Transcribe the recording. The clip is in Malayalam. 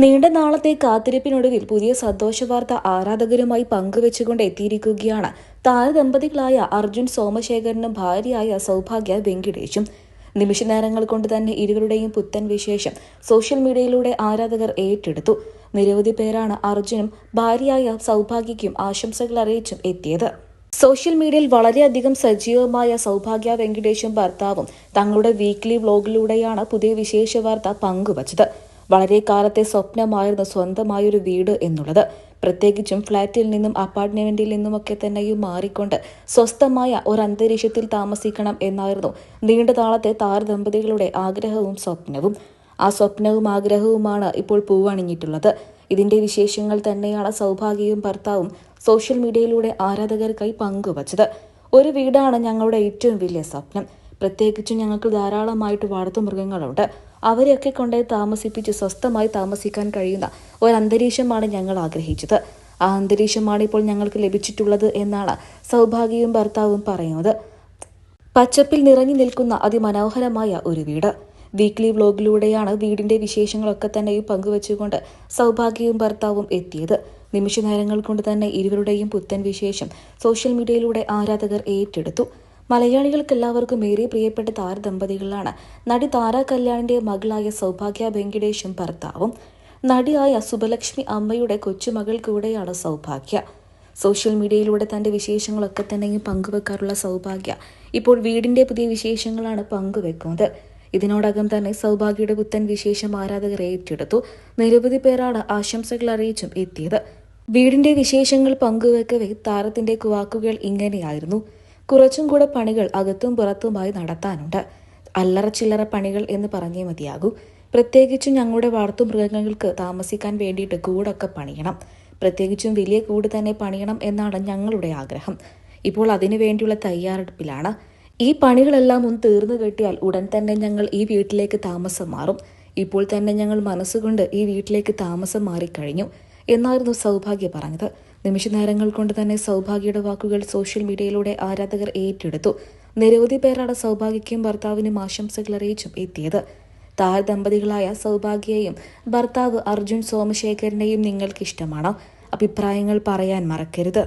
നീണ്ട നാളത്തെ കാത്തിരിപ്പിനൊടുവിൽ പുതിയ സന്തോഷ വാർത്ത ആരാധകരുമായി പങ്കുവെച്ചുകൊണ്ട് എത്തിയിരിക്കുകയാണ്. താരദമ്പതികളായ അർജുൻ സോമശേഖരനും ഭാര്യയായ സൗഭാഗ്യ വെങ്കിടേഷും. നിമിഷനേരങ്ങൾ കൊണ്ട് തന്നെ ഇരുവരുടെയും പുത്തൻ വിശേഷം സോഷ്യൽ മീഡിയയിലൂടെ ആരാധകർ ഏറ്റെടുത്തു. നിരവധി പേരാണ് അർജുനും ഭാര്യയായ സൗഭാഗ്യയ്ക്കും ആശംസകൾ അറിയിച്ചും എത്തിയത്. സോഷ്യൽ മീഡിയയിൽ വളരെയധികം സജീവമായ സൗഭാഗ്യ വെങ്കിടേഷും ഭർത്താവും തങ്ങളുടെ വീക്ക്ലി വ്ലോഗിലൂടെയാണ് പുതിയ വിശേഷ വാർത്ത പങ്കുവച്ചത്. വളരെ കാലത്തെ സ്വപ്നമായിരുന്നു സ്വന്തമായൊരു വീട് എന്നുള്ളത്. പ്രത്യേകിച്ചും ഫ്ളാറ്റിൽ നിന്നും അപ്പാർട്ട്മെന്റിൽ നിന്നുമൊക്കെ തന്നെയും മാറിക്കൊണ്ട് സ്വസ്ഥമായ ഒരു അന്തരീക്ഷത്തിൽ താമസിക്കണം എന്നായിരുന്നു നീണ്ട താളത്തെ താരദമ്പതികളുടെ ആഗ്രഹവും സ്വപ്നവും. ആ സ്വപ്നവും ആഗ്രഹവുമാണ് ഇപ്പോൾ പൂവണിഞ്ഞിട്ടുള്ളത്. ഇതിന്റെ വിശേഷങ്ങൾ തന്നെയാണ് സൗഭാഗ്യവും ഭർത്താവും സോഷ്യൽ മീഡിയയിലൂടെ ആരാധകർക്കായി പങ്കുവച്ചത്. ഒരു വീടാണ് ഞങ്ങളുടെ ഏറ്റവും വലിയ സ്വപ്നം. പ്രത്യേകിച്ചും ഞങ്ങൾക്ക് ധാരാളമായിട്ട് വളർത്തുമൃഗങ്ങളുണ്ട് അവരെയൊക്കെ കൊണ്ടേ താമസിപ്പിച്ച് സ്വസ്ഥമായി താമസിക്കാൻ കഴിയുന്ന ഒരന്തരീക്ഷമാണ് ഞങ്ങൾ ആഗ്രഹിച്ചത്. ആ അന്തരീക്ഷമാണ് ഇപ്പോൾ ഞങ്ങൾക്ക് ലഭിച്ചിട്ടുള്ളത് എന്നാണ് സൗഭാഗ്യവും ഭർത്താവും പറയുന്നത്. പച്ചപ്പിൽ നിറഞ്ഞു നിൽക്കുന്ന അതിമനോഹരമായ ഒരു വീട്. വീക്ക്ലി വ്ലോഗിലൂടെയാണ് വീടിന്റെ വിശേഷങ്ങളൊക്കെ തന്നെയും പങ്കുവച്ചുകൊണ്ട് സൗഭാഗ്യവും ഭർത്താവും എത്തിയത്. നിമിഷ നേരങ്ങൾ കൊണ്ട് തന്നെ ഇരുവരുടെയും പുത്തൻ വിശേഷം സോഷ്യൽ മീഡിയയിലൂടെ ആരാധകർ ഏറ്റെടുത്തു. മലയാളികൾക്കെല്ലാവർക്കും ഏറെ പ്രിയപ്പെട്ട താരദമ്പതികളാണ് നടി താര കല്യാണിന്റെ മകളായ സൗഭാഗ്യ വെങ്കിടേഷും ഭർത്താവും. നടിയായ സുബലക്ഷ്മി അമ്മയുടെ കൊച്ചുമകൾ കൂടെയാണ് സൗഭാഗ്യ. സോഷ്യൽ മീഡിയയിലൂടെ തന്റെ വിശേഷങ്ങളൊക്കെ തന്നെയും പങ്കുവെക്കാറുള്ള സൗഭാഗ്യ ഇപ്പോൾ വീടിന്റെ പുതിയ വിശേഷങ്ങളാണ് പങ്കുവെക്കുന്നത്. ഇതിനോടകം തന്നെ സൗഭാഗ്യയുടെ പുത്തൻ വിശേഷം ആരാധകർ ഏറ്റെടുത്തു. നിരവധി പേരാണ് ആശംസകൾ അറിയിച്ചും എത്തിയത്. വീടിന്റെ വിശേഷങ്ങൾ പങ്കുവെക്കവേ താരത്തിന്റെ കുവാക്കുകൾ ഇങ്ങനെയായിരുന്നു. കുറച്ചും കൂടെ പണികൾ അകത്തും പുറത്തുമായി നടത്താനുണ്ട്. അല്ലറ ചില്ലറ പണികൾ എന്ന് പറഞ്ഞേ മതിയാകൂ. പ്രത്യേകിച്ചും ഞങ്ങളുടെ വളർത്തു മൃഗങ്ങൾക്ക് താമസിക്കാൻ വേണ്ടിയിട്ട് കൂടൊക്കെ പണിയണം. പ്രത്യേകിച്ചും വലിയ കൂട് തന്നെ പണിയണം എന്നാണ് ഞങ്ങളുടെ ആഗ്രഹം. ഇപ്പോൾ അതിനു വേണ്ടിയുള്ള തയ്യാറെടുപ്പിലാണ്. ഈ പണികളെല്ലാം ഒന്ന് തീർന്നു കിട്ടിയാൽ ഉടൻ തന്നെ ഞങ്ങൾ ഈ വീട്ടിലേക്ക് താമസം മാറും. ഇപ്പോൾ തന്നെ ഞങ്ങൾ മനസ്സുകൊണ്ട് ഈ വീട്ടിലേക്ക് താമസം മാറിക്കഴിഞ്ഞു എന്നായിരുന്നു സൗഭാഗ്യ പറഞ്ഞത്. നിമിഷ നേരങ്ങൾ കൊണ്ട് തന്നെ സൗഭാഗ്യയുടെ വാക്കുകൾ സോഷ്യൽ മീഡിയയിലൂടെ ആരാധകർ ഏറ്റെടുത്തു. നിരവധി പേരാണ് സൗഭാഗ്യയ്ക്കും ഭർത്താവിനും ആശംസകൾ അറിയിച്ചും എത്തിയത്. താരദമ്പതികളായ സൗഭാഗ്യയെയും ഭർത്താവ് അർജുൻ സോമശേഖരനെയും നിങ്ങൾക്ക് ഇഷ്ടമാണോ അഭിപ്രായങ്ങൾ പറയാൻ മറക്കരുത്.